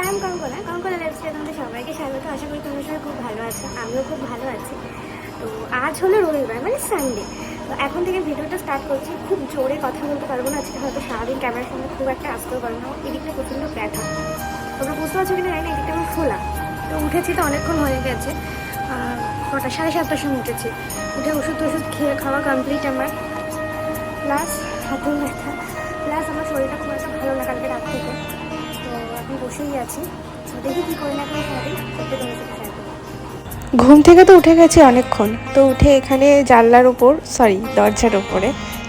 I am Konkona Konkona lifestyle তোমাদের সবাইকে স্বাগত। আশা করি তোমরা সবাই খুব ভালো আছো। আমিও খুব ভালো আছি। তো আজ হলো রবিবার মানে সানডে তো এখন থেকে ভিডিওটা স্টার্ট করছি। খুব জোরে কথা বলতে পারব না। আজকে হয়তো সারাদিন ক্যামেরার সামনে খুব একটা আসতেও পারব না। এদিকটা প্রচণ্ড ব্যথা। তোমরা বুঝতে পারছ কিনা জানি না, এদিকটা আমার খোলা তো উঠেছি তো অনেকক্ষণ হয়ে গেছে। কটা, সাড়ে সাতটার সময় উঠেছি। উঠে ওষুধ টষুধ খেয়ে খাওয়া কমপ্লিট আমার। প্লাস হাতেও ব্যথা। প্লাস আমার শরীরটা খুব একটা ভালো না কালকে রাত থেকে। ঘুম থেকে তো উঠে গেছি অনেকক্ষণ। তো উঠে এখানে জানলার ওপর সরি দরজার ওপরে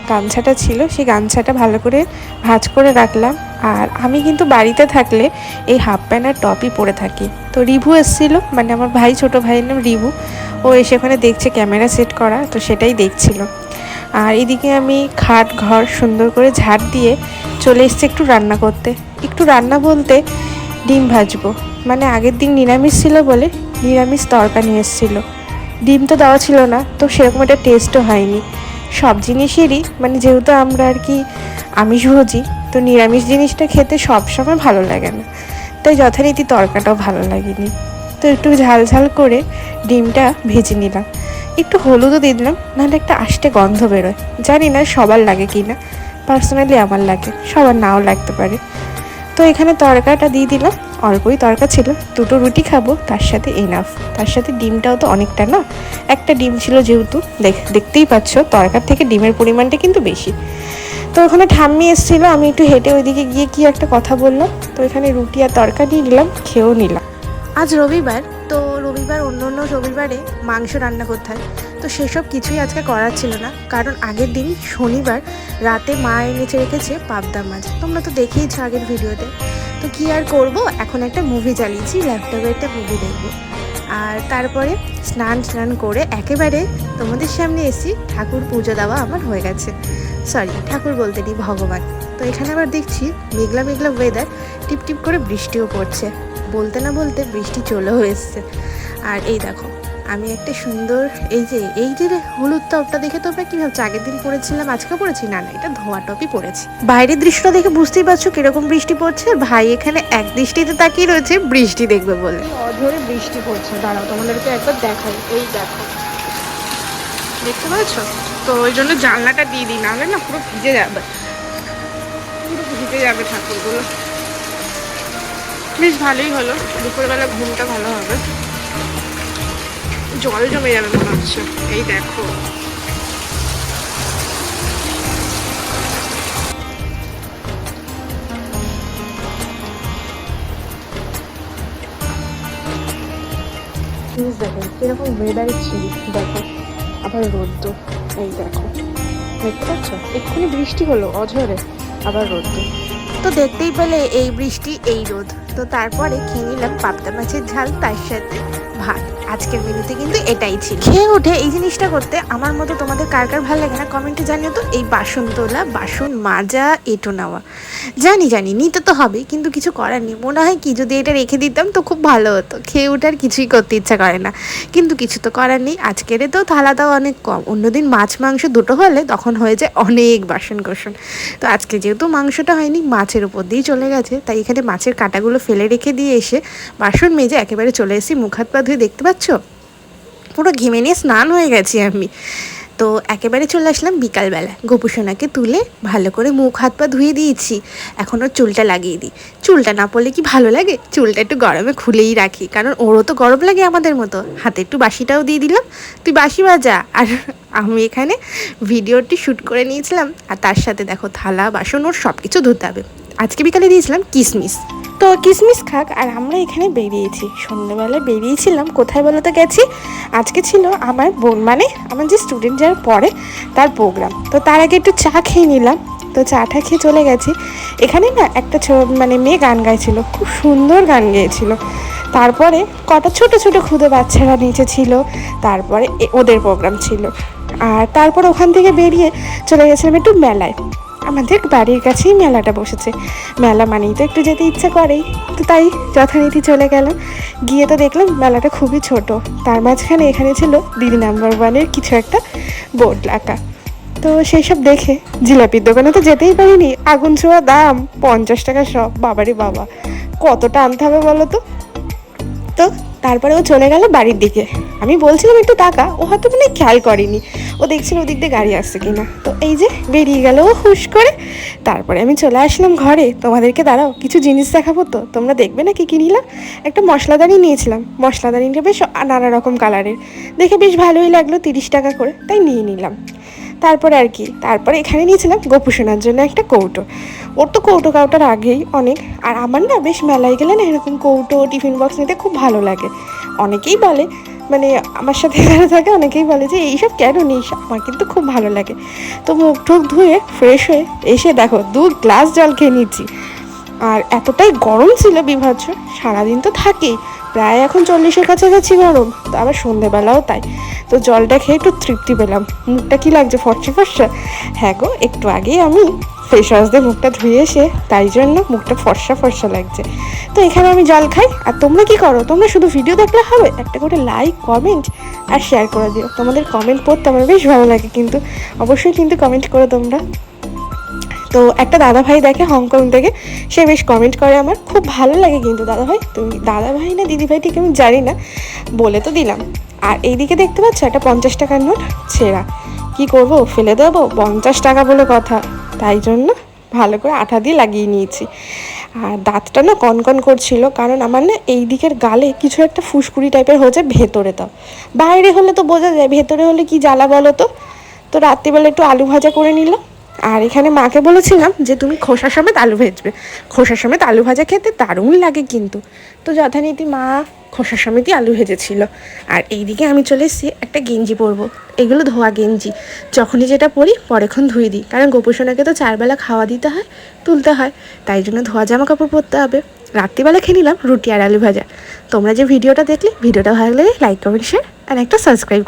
গামছাটা ছিল। সেই গামছাটা ভালো করে ভাঁজ করে রাখলাম। আর আমি কিন্তু বাড়িতে থাকলে এই হাফ প্যান্ট আর টপই পরে থাকি। তো রিভু এসেছিল মানে আমার ভাই, ছোট ভাইয়ের নাম রিভু। ও এসে ওখানে দেখছে ক্যামেরা সেট করা, তো সেটাই দেখছিল। আর এদিকে আমি খাট, ঘর সুন্দর করে ঝাড় দিয়ে চলে এসেছি একটু রান্না করতে। একটু রান্না বলতে ডিম ভাজবো। মানে আগের দিন নিরামিষ ছিল বলে নিরামিষ তরকা নিয়ে এসেছিল। ডিম তো দেওয়া ছিল না, তো সেরকম একটা টেস্টও হয়নি। সব জিনিসেরই মানে যেহেতু আমরা আর কি আমিষ ভোজি, তো নিরামিষ জিনিসটা খেতে সবসময় ভালো লাগে না। তাই যথারীতি তরকাটাও ভালো লাগেনি। তো একটু ঝাল ঝাল করে ডিমটা ভেজে নিলাম। একটু হলুদও দিয়ে দিলাম, নাহলে একটা আষ্টে গন্ধ বেরোয়। জানি না সবার লাগে কি না পার্সোনালি আমার লাগে, সবার নাও লাগতে পারে। তো এখানে তরকাটা দিয়ে দিলাম। অল্পই তরকা ছিল। দুটো রুটি খাব, তার সাথে এনাফ তার সাথে ডিমটাও তো অনেকটা না? একটা ডিম ছিল যেহেতু, দেখ, দেখতেই পাচ্ছ, তরকার থেকে ডিমের পরিমাণটা কিন্তু বেশি। তো ওখানে ঠাম্মি এসেছিল, আমি একটু হেঁটে ওইদিকে গিয়ে কি একটা কথা বললাম। তো এখানে রুটি আর তরকা নিয়ে নিলাম খেয়েও নিলাম। আজ রবিবার, তো রবিবার অন্য অন্য রবিবারে মাংস রান্না করতে হয়। তো সেসব কিছুই আজকে করার ছিল না। কারণ আগের দিন শনিবার রাতে মা এনেছে রেখেছে পাবদা মাছ। তোমরা তো দেখেইছো আগের ভিডিওতে। তো কি আর করব? এখন একটা মুভি চালিয়েছি ল্যাপটপে একটা মুভি দেখব। আর তারপরে স্নান স্নান করে একেবারে তোমাদের সামনে এসি ঠাকুর পুজো দেওয়া আমার হয়ে গেছে। সরি ঠাকুর বলতে নি ভগবান। তো এখানে আবার দেখছি মেঘলা মেঘলা ওয়েদার টিপ টিপ করে বৃষ্টিও পড়ছে। বলতে না বলতে বৃষ্টি চলেও এসছে। আর এই দেখো আমি একটা সুন্দর, এই যে এই যে হলুদ টপটা দেখে তোমরা কি ভাবছ আগের দিন পরেছিলাম আজকে পরেছি? না না, এটা ধোয়া টপই পরেছি। বাইরের দৃশ্যটা দেখে বুঝতেই পারছ কীরকম বৃষ্টি পড়ছে? ভাই, এখানে এক দৃষ্টিতে তাকিয়ে রয়েছে, বৃষ্টি দেখবে বলে। অঝরে বৃষ্টি পড়ছে, দাঁড়াও, তোমাদেরকে একবার দেখাই, এই দেখো। দেখতে পাচ্ছ তো ওই জন্য জানলাটা দিয়ে দিই, নাহলে না পুরো ভিজে যাবে। পুরো ভিজে যাবে ঠাকুরগুলো। বেশ ভালোই হলো, দুপুরবেলা ঘুমটা ভালো হবে। জল জমে যাবে মনে হচ্ছে। এই দেখো। প্লিজ দেখো কীরকম ওয়েদারে ছিল। দেখো আবার রোদ্দ এই দেখো। দেখতে পাচ্ছ? এক্ষুনি বৃষ্টি হলো অঝরে আবার রোদ্দ তো দেখতেই পেলে এই বৃষ্টি এই রোদ। তো তারপরে খেয়ে নিলাম পাবদা মাছের ঝাল, তার সাথে ভাত। আজকের মেনুতে কিন্তু এটাই ছিল। খেয়ে উঠে এই জিনিসটা করতে আমার মতো তোমাদের কার কার ভালো লাগে না কমেন্টে জানিও তো, এই বাসন তোলা বাসন মাজা, এটো নেওয়া। জানি জানি, নিতে তো হবে, কিন্তু কিছু করার নেই। মনে হয় কি, যদি এটা রেখে দিতাম তো খুব ভালো হতো। খেয়ে উঠে আর কিছুই করতে ইচ্ছা করে না। কিন্তু কিছু তো করার নেই। আজকের তো থালা থালাটাও অনেক কম। অন্যদিন মাছ, মাংস দুটো হলে তখন হয়ে যায় অনেক বাসন কোসন তো আজকে যেহেতু মাংসটা হয়নি, মাছের উপর দিয়েই চলে গেছে, তাই এখানে মাছের কাঁটাগুলো ফেলে রেখে দিয়ে এসে বাসন মেজে একেবারে চলে এসেছি মুখ হাত পা ধুয়ে দেখতে পাচ্ছ? পুরো ঘেমে নিয়ে স্নান হয়ে গেছি আমি। তো একেবারে চলে আসলাম বিকালবেলা। গোপুসোনাকে তুলে ভালো করে মুখ হাত পা ধুয়ে দিয়েছি। এখন ওর চুলটা লাগিয়ে দিই। চুলটা না পড়লে কি ভালো লাগে? চুলটা একটু গরমে খুলেই রাখি। কারণ ওরও তো গরম লাগে আমাদের মতো। হাতে একটু বাসিটাও দিয়ে দিলাম। তুই বাসি বাজা আর আমি এখানে ভিডিওটি শ্যুট করে নিয়েছিলাম। আর তার সাথে দেখো থালা, বাসন, ওর সব কিছু ধুতে হবে। আজকে বিকালে দিয়েছিলাম কিসমিস। তো কিসমিস খাক, আর আমরা এখানে বেরিয়েছি। সন্ধ্যেবেলায় বেরিয়েছিলাম, কোথায় বলো তো গেছি? আজকে ছিল আমার বোন মানে আমার যে স্টুডেন্ট যারা পড়ে, তার প্রোগ্রাম তো তার আগে একটু চা খেয়ে নিলাম। তো চাটা খেয়ে চলে গেছি। এখানে না একটা মানে মেয়ে গান গাইছিল, খুব সুন্দর গান গেয়েছিল। তারপরে কটা ছোট ছোট খুদে বাচ্চারা নিচে ছিল, তারপরে ওদের প্রোগ্রাম ছিল। আর তারপর ওখান থেকে বেরিয়ে চলে গেছিলাম একটু মেলায়। আমাদের বাড়ির কাছেই মেলাটা বসেছে। মেলা মানেই তো একটু যেতে ইচ্ছা করেই। তো তাই যথারীতি চলে গেলাম গিয়ে তো দেখলাম মেলাটা খুবই ছোট। তার মাঝখানে এখানে ছিল দিদি নাম্বার ওয়ানের কিছু একটা বোর্ড আঁকা তো সেই সব দেখে জিলাপির দোকানে তো যেতেই পারিনি। আগুন ছোঁয়া দাম, পঞ্চাশ টাকা সব। বাবারে বাবা, কতটা আনতে হবে বলো তো? তারপরে ও চলে গেল বাড়ির দিকে। আমি বলছিলাম একটু টাকা ও হয়তো মানে খেয়াল করেনি। ও দেখছিল ওদিক দিয়ে গাড়ি আসছে কিনা। তো এই যে বেরিয়ে গেল ও হুশ করে। তারপরে আমি চলে আসলাম ঘরে। তোমাদেরকে দাঁড়াও, কিছু জিনিস দেখাবো তো। তোমরা দেখবে না কি কী নিলাম? একটা মশলাদানি নিয়েছিলাম। মশলাদানিটা বেশ নানা রকম কালারের দেখে বেশ ভালোই লাগল, তিরিশ টাকা করে, তাই নিয়ে নিলাম। তারপরে আর কি, তারপরে এখানে নিয়েছিলাম গোপুসোনার জন্য একটা কৌটো। ওর তো কৌটো কাউটার আগেই অনেক, আর আমার না বেশ মেলায় গেলে না এরকম কৌটো, টিফিন বক্স নিতে খুব ভালো লাগে। অনেকেই বলে মানে আমার সাথে যারা থাকে অনেকেই বলে যে, এইসব কেন নিস? আমার কিন্তু খুব ভালো লাগে। তো মুখ টুক ধুয়ে ফ্রেশ হয়ে এসে দেখো, দু গ্লাস জল খেয়ে নিচ্ছি। আর এতটাই গরম ছিল বিভাজ্য, সারাদিন তো থাকেই, প্রায় এখন চল্লিশের কাছাকাছি গরম, তো আবার সন্ধেবেলাও তাই। তো জলটা খেয়ে একটু তৃপ্তি পেলাম। মুখটা কি লাগছে? ফর্সা ফর্সা? হ্যাঁ গো, একটু আগেই আমি ফেস ওয়াশ দিয়ে মুখটা ধুয়ে এসে তাই জন্য মুখটা ফর্সা ফর্সা লাগছে। তো এখানে আমি জল খাই। আর তোমরা কি করো? তোমরা শুধু ভিডিও দেখলে হবে? একটা করে লাইক কমেন্ট আর শেয়ার করে দিও। তোমাদের কমেন্ট পড়তে আমার বেশ ভালো লাগে কিন্তু। অবশ্যই কিন্তু কমেন্ট করো তোমরা। তো একটা দাদা ভাই দেখে হংকং থেকে সে বেশ কমেন্ট করে আমার। খুব ভালো লাগে কিন্তু দাদা ভাই তুমি দাদা ভাই না দিদি ভাই ঠিক আমি জানি না। বলে তো দিলাম। আর এইদিকে দেখতে পাচ্ছ একটা পঞ্চাশ টাকার নোট ছেঁড়া। কি করব? ফেলে দেবো? পঞ্চাশ টাকা বলে কথা। তাই জন্য ভালো করে আঠা দিয়ে লাগিয়ে নিয়েছি। আর দাঁতটা না কনকন করছিল, কারণ আমার না এই দিকের গালে কিছু একটা ফুসকুড়ি টাইপের হয়েছে ভেতরে তো। বাইরে হলে তো বোঝা যায়, ভেতরে হলে কি জ্বালা বলো তো? তো রাত্রিবেলা একটু আলু ভাজা করে নিলাম। আর এখানে মাকে বলেছিলাম যে তুমি খোসা সমেত আলু ভেজবে। খোসা সমেত আলু ভাজা খেতে দারুণ লাগে কিন্তু। তো যথারীতি মা খোসা সমেতই আলু ভেজেছিল। আর এইদিকে আমি চলে এসেছি একটা গেঞ্জি পরবো। এগুলো ধোয়া গেঞ্জি। যখনই যেটা পরি পরেক্ষণ ধুয়ে দিই। কারণ গোপুসোনাকে তো চারবেলা খাওয়া দিতে হয়, তুলতে হয়। তাই জন্য ধোয়া জামা কাপড় পরতে হবে। রাত্রিবেলা খেয়ে নিলাম রুটি আর আলু ভাজা। তোমরা যে ভিডিওটা দেখলে, ভিডিওটা ভালো লাগলে লাইক কমেন্ট শেয়ার আর একটা সাবস্ক্রাইব